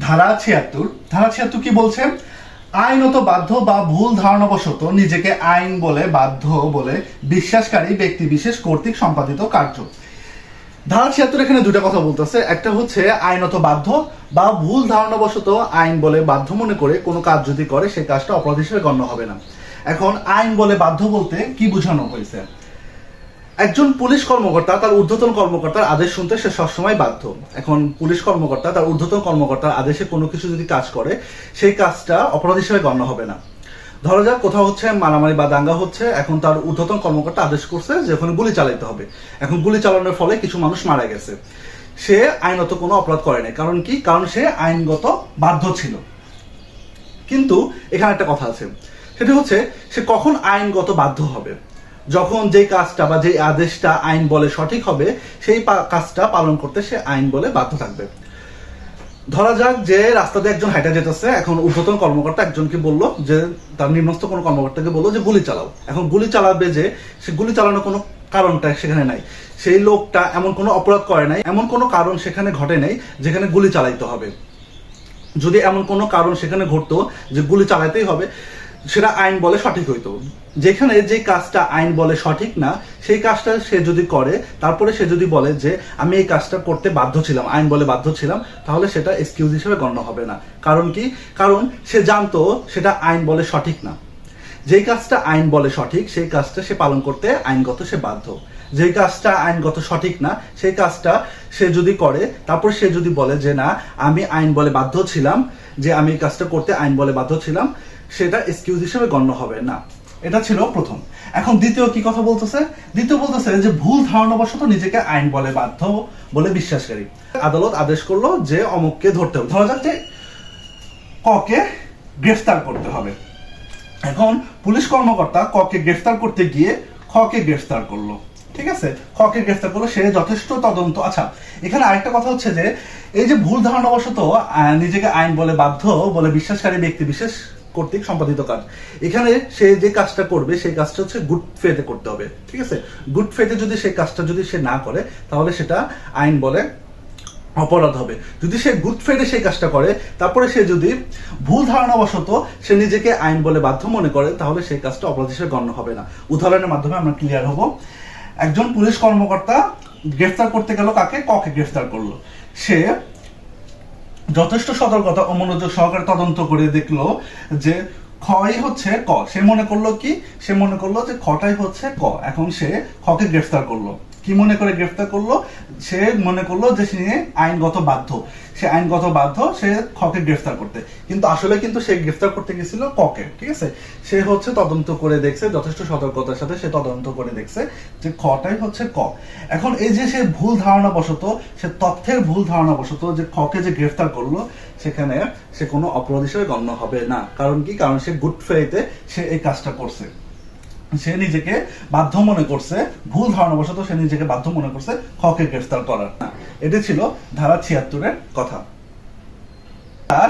ধারা ছিয়াত্তর। ধারা ছিয়াত্তর কি বলছে? আইনত বাধ্য বা ভুল ধারণাবশত নিজেকে আইন বলে, বাধ্য বলে বিশ্বাসকারী ব্যক্তি বিশেষ কর্তৃক সম্পাদিত কার্য। ধারা ছিয়াত্তর এখানে দুটা কথা বলতেছে। একটা হচ্ছে আইনত বাধ্য বা ভুল ধারণাবশত আইন বলে বাধ্য মনে করে কোনো কাজ যদি করে সেই কাজটা অপরাধ হিসেবে গণ্য হবে না। এখন আইন বলে বাধ্য বলতে কি বোঝানো হয়েছে? একজন পুলিশ কর্মকর্তা তার ঊর্ধ্বতন কর্মকর্তার আদেশ শুনতে সে সবসময় বাধ্য। এখন পুলিশ কর্মকর্তা তার ঊর্ধ্বতন কর্মকর্তার আদেশে কোনো কিছু যদি কাজ করে, সেই কাজটা অপরাধ হিসেবে গণ্য হবে না। ধরা যাক কোথাও হচ্ছে মারামারি বা দাঙ্গা হচ্ছে, এখন তার ঊর্ধ্বতন কর্মকর্তা আদেশ করছে যে ওখানে গুলি চালাইতে হবে। এখন গুলি চালানোর ফলে কিছু মানুষ মারা গেছে। সে আইনত কোনো অপরাধ করে নাই। কারণ কি? কারণ সে আইনগত বাধ্য ছিল। কিন্তু এখানে একটা কথা আছে। সেটা হচ্ছে, সে কখন আইনগত বাধ্য হবে? যখন যেই কাজটা বা যেই আদেশটা আইন বলে সঠিক হবে, সেই কাজটা পালন করতে সে আইন বলে বাধ্য থাকবে। ধরা যাক যে রাস্তা দিয়ে একজন হাইটা যেতেছে, এখন ঊর্ধ্বতন কর্মকর্তা একজনকে বলল যে, তার নিম্নস্থ কোনো কর্মকর্তাকে বলল যে, গুলি চালাও। এখন গুলি চালাবে যে, সে গুলি চালানোর কোনো কারণটা সেখানে নাই। সেই লোকটা এমন কোনো অপরাধ করে নাই, এমন কোনো কারণ সেখানে ঘটে নাই যেখানে গুলি চালাইতে হবে। যদি এমন কোনো কারণ সেখানে ঘটতো যে, গুলি চালাইতেই হবে সেটা আইন বলে সঠিক হইতো। যেখানে যে কাজটা আইন বলে সঠিক না, সেই কাজটা সে যদি করে, তারপরে সে যদি বলে যে, আমি এই কাজটা করতে বাধ্য ছিলাম, আইন বলে বাধ্য ছিলাম, তাহলে সেটা এক্সকিউজ হিসেবে গণ্য হবে না। কারণ কি? কারণ সে জানতো সেটা আইন বলে সঠিক না। যেই কাজটা আইন বলে সঠিক, সেই কাজটা সে পালন করতে আইনগত সে বাধ্য। যেই কাজটা আইনগত সঠিক না, সেই কাজটা সে যদি করে, তারপর সে যদি বলে যে না, আমি আইন বলে বাধ্য ছিলাম, যে আমি এই কাজটা করতে আইন বলে বাধ্য ছিলাম, সেটা এক্সকিউজ হিসেবে গণ্য হবে না। এটা ছিল প্রথম। এখন দ্বিতীয় কি কথা বলতেছে? দ্বিতীয় বলতেছে যে ভুল ধারণাবশত নিজেকে আইন বলে বাধ্য বলে বিশ্বাসকারী। আদালত আদেশ করল যে অমুককে ধরতে হবে। ধরা যাক যে ককে গ্রেফতার করতে হবে। এখন পুলিশ কর্মকর্তা ককে গ্রেফতার করতে গিয়ে খকে গ্রেফতার করল। ঠিক আছে? খকে গ্রেফতার করল সে যথেষ্ট তদন্ত আচ্ছা এখানে আরেকটা কথা হচ্ছে যে এই যে ভুল ধারণাবশত আহ, নিজেকে আইন বলে বাধ্য বলে বিশ্বাসকারী ব্যক্তি বিশেষ কর্তৃক সম্পাদিত কাজ। এখানে সে যে কাজটা করবে সেই কাজটা হচ্ছে গুড ফেতে করতে হবে। ঠিক আছে? গুড ফেতে যদি সেই কাজটা যদি সে না করে তাহলে সেটা আইন বলে অপরাধ হবে। যদি সে গুড ফেডে সেই কাজটা করে তারপরে সে যদি ভুল ধারণাবশত সে নিজেকে আইন বলে বাধ্য মনে করে তাহলে সেই কাজটা অপরাধ হিসেবে গণ্য হবে না। উদাহরণের মাধ্যমে আমরা ক্লিয়ার হব। একজন পুলিশ কর্মকর্তা গ্রেফতার করতে গেল, কাকে? ককে গ্রেফতার করল? সে যথেষ্ট সতর্কতা ও মনোযোগ সহকারে তদন্ত করে দেখল যে খই হচ্ছে ক। সে মনে করল কি? সে মনে করল যে খটাই হচ্ছে ক। এখন সে খকে গ্রেফতার করল। কি মনে করে গ্রেফতার করল? সে মনে করল যে সে আইনগত বাধ্য। সে আইনগত বাধ্য, সে খকে গ্রেফতার করতে। কিন্তু আসলে কিন্তু সে গ্রেফতার করতে গেছিল ককে, ঠিক আছে? সে হচ্ছে তদন্ত করে দেখছে, যথেষ্ট সতর্কতার সাথে সে তদন্ত করে দেখছে যে খটাই হচ্ছে ক। এখন এই যে সে ভুল ধারণা বশত সে তথ্যের ভুল ধারণা বশত যে খকে যে গ্রেফতার করল, সেখানে সে কোনো অপরাধ হিসেবে গণ্য হবে না। কারণ কি? কারণ সে গুড ফেইতে সে এই কাজটা করছে। সে নিজেকে বাধ্য মনে করছে, ভুল ধারণাবশত সে নিজেকে বাধ্য মনে করছে খকে গ্রেফতার করার। এটি ছিল ধারা ছিয়াত্তরের কথা।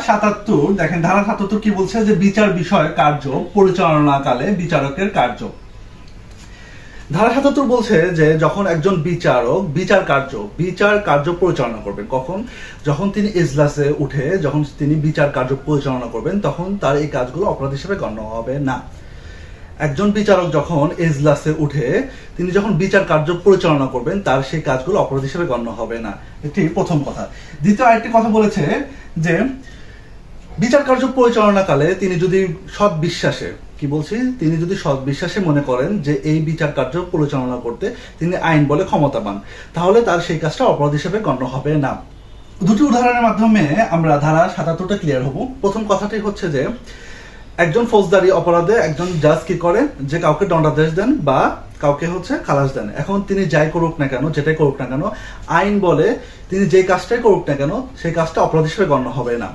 সাতাত্তর, দেখেন, ধারা সাতাত্তর কি বলছে? যে বিচার বিষয় কার্য, পরিচালনাকালে বিচারকের কার্য। ধারা সাতাত্তর বলছে যে যখন একজন বিচারক বিচার কার্য বিচার কার্য পরিচালনা করবেন, কখন? যখন তিনি ইজলাসে উঠে, যখন তিনি বিচার কার্য পরিচালনা করবেন, তখন তার এই কাজগুলো অপরাধ হিসেবে গণ্য হবে না। একজন বিচারক যখন এজলাসে উঠে, তিনি যখন বিচার কার্য পরিচালনা করবেন, তার সেই কাজগুলো অপরাধ হিসেবে গণ্য হবে না। এটি প্রথম কথা। দ্বিতীয় আরেকটি কথা বলেছে যে, বিচার কার্য পরিচালনাকালে তিনি যদি সৎ বিশ্বাসে কি বলছি? তিনি যদি সৎ বিশ্বাসে মনে করেন যে এই বিচার কার্য পরিচালনা করতে তিনি আইন বলে ক্ষমতাবান, তাহলে তার সেই কাজটা অপরাধ হিসেবে গণ্য হবে না। দুটি উদাহরণের মাধ্যমে আমরা ধারা সাতাত্তরটা ক্লিয়ার হব। প্রথম কথাটি হচ্ছে যে একজন ফৌজদারি অপরাধে একজন জাজ কি করে? যে কাউকে দণ্ডাদেশ দেন বা কাউকে হচ্ছে খালাস দেন। এখন তিনি যাই করুক না কেন, যেটাই করুক না কেন, আইন বলে তিনি যে কাজটাই করুক না কেন, সেই কাজটা অপরাধ হিসেবে গণ্য হবে না।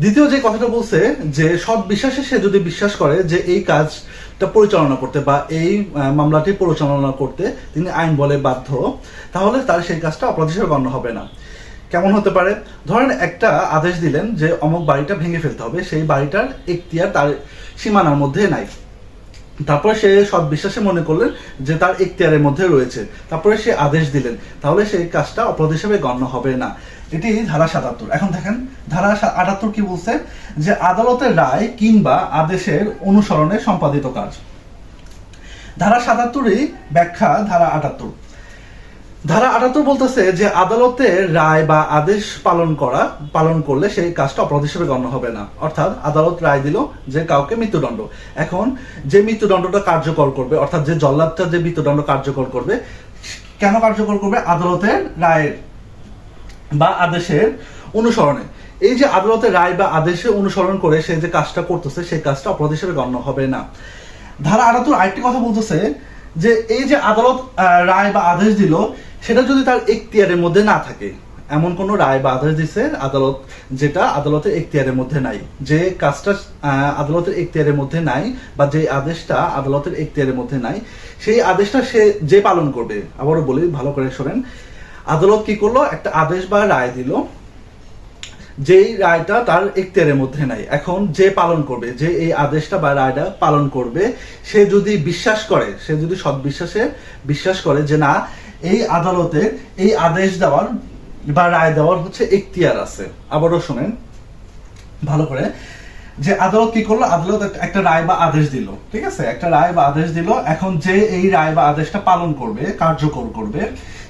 দ্বিতীয় যে কথাটা বলছে, যে সৎ বিশ্বাসে সে যদি বিশ্বাস করে যে এই কাজটা পরিচালনা করতে বা এই মামলাটি পরিচালনা করতে তিনি আইন বলে বাধ্য, তাহলে তার সেই কাজটা অপরাধ হিসেবে গণ্য হবে না। কেমন হতে পারে? ধরেন একটা আদেশ দিলেন যে অমুক বাড়িটা ভেঙে ফেলতে হবে, সেই বাড়িটার এখতিয়ার তার সীমানার মধ্যে নাই। তারপরে সে সৎ বিশ্বাসে মনে করলেন যে তার এখতিয়ারের মধ্যে রয়েছে। তারপরে সে আদেশ দিলেন, তাহলে সেই কাজটা অপরাধ হিসেবে গণ্য হবে না। এটি ধারা সাতাত্তর। এখন দেখেন, ধারা আটাত্তর কি বলছে? যে আদালতের রায় কিংবা আদেশের অনুসরণে সম্পাদিত কাজ। ধারা সাতাত্তরই ব্যাখ্যা, ধারা আটাত্তর। ধারা আটাত্তর বলতেছে যে আদালতের রায় বা আদেশ পালন করা, পালন করলে সেই কাজটা অপরাধ হিসেবে গণ্য হবে না। অর্থাৎ আদালত রায় দিল যে কাউকে মৃত্যুদণ্ড। এখন যে মৃত্যুদণ্ডটা কার্যকর করবে, অর্থাৎ যে জল্লাদটা যে মৃত্যুদণ্ড কার্যকর করবে, কেন কার্যকর করবে? আদালতের রায়ের বা আদেশের অনুসরণে। এই যে আদালতের রায় বা আদেশে অনুসরণ করে সে যে কাজটা করতেছে, সেই কাজটা অপরাধ হিসেবে গণ্য হবে না। ধারা আটাত্তর আরেকটি কথা বলতেছে যে এই যে আদালত রায় বা আদেশ দিল সেটা যদি তার এখতিয়ারের মধ্যে না থাকে, এমন কোন রায় বা আদেশ দিছে আদালত যেটা আদালতের এখতিয়ারের মধ্যে নাই। যে কাজটা আদালতের এখতিয়ারের মধ্যে নাই বা যে আদেশটা আদালতের এখতিয়ারের মধ্যে নাই, সেই আদেশটা সে যে পালন করবে, আবারও বলি, ভালো করে শোনেন। আদালত কি করল? একটা আদেশ বা রায় দিল যেই রায়টা তার এখতিয়ারের মধ্যে নাই। এখন যে পালন করবে, যে এই আদেশটা বা রায়টা পালন করবে, সে যদি বিশ্বাস করে, সে যদি সৎ বিশ্বাসে বিশ্বাস করে যে না এই আদালতে এই আদেশ দেওয়ার বা রায় দেওয়ার হচ্ছে এখতিয়ার আছে। আবারও শোনেন। ভালো করে। যে আদালত কি করল? আদালত একটা- একটা রায় বা আদেশ দিল, ঠিক আছে? একটা রায় বা আদেশ দিল। এখন যে এই রায় বা আদেশটা পালন করবে, কার্যকর করবে,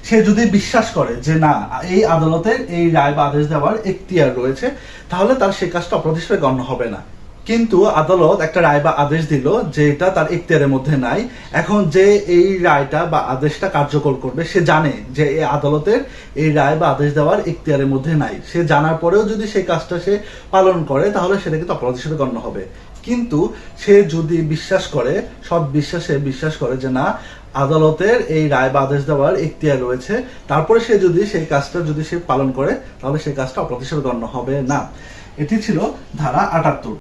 সে যদি বিশ্বাস করে যে না, এই আদালতের এই রায় বা আদেশ দেওয়ার এখতিয়ার রয়েছে, তাহলে তার সে কাজটা অপরাধ হিসেবে গণ্য হবে না। কিন্তু আদালত একটা রায় বা আদেশ দিল যে এটা তার এখতিয়ারের মধ্যে নাই। এখন যে এই রায়টা বা আদেশটা কার্যকর করবে, সে জানে যে এই আদালতের এই রায় বা আদেশ দেওয়ার এখতিয়ারের মধ্যে নাই। সে জানার পরেও যদি সেই কাজটা সে পালন করে, তাহলে সেটা কিন্তু অপরাধ হিসেবে গণ্য হবে। কিন্তু সে যদি বিশ্বাস করে সব বিশ্বাসে বিশ্বাস করে যে না, আদালতের এই রায় বা আদেশ দেওয়ার এখতিয়ার রয়েছে, তারপরে সে যদি সেই কাজটা যদি সে পালন করে, তাহলে সেই কাজটা অপরাধ হিসেবে গণ্য হবে না। এটি ছিল ধারা আটাত্তর।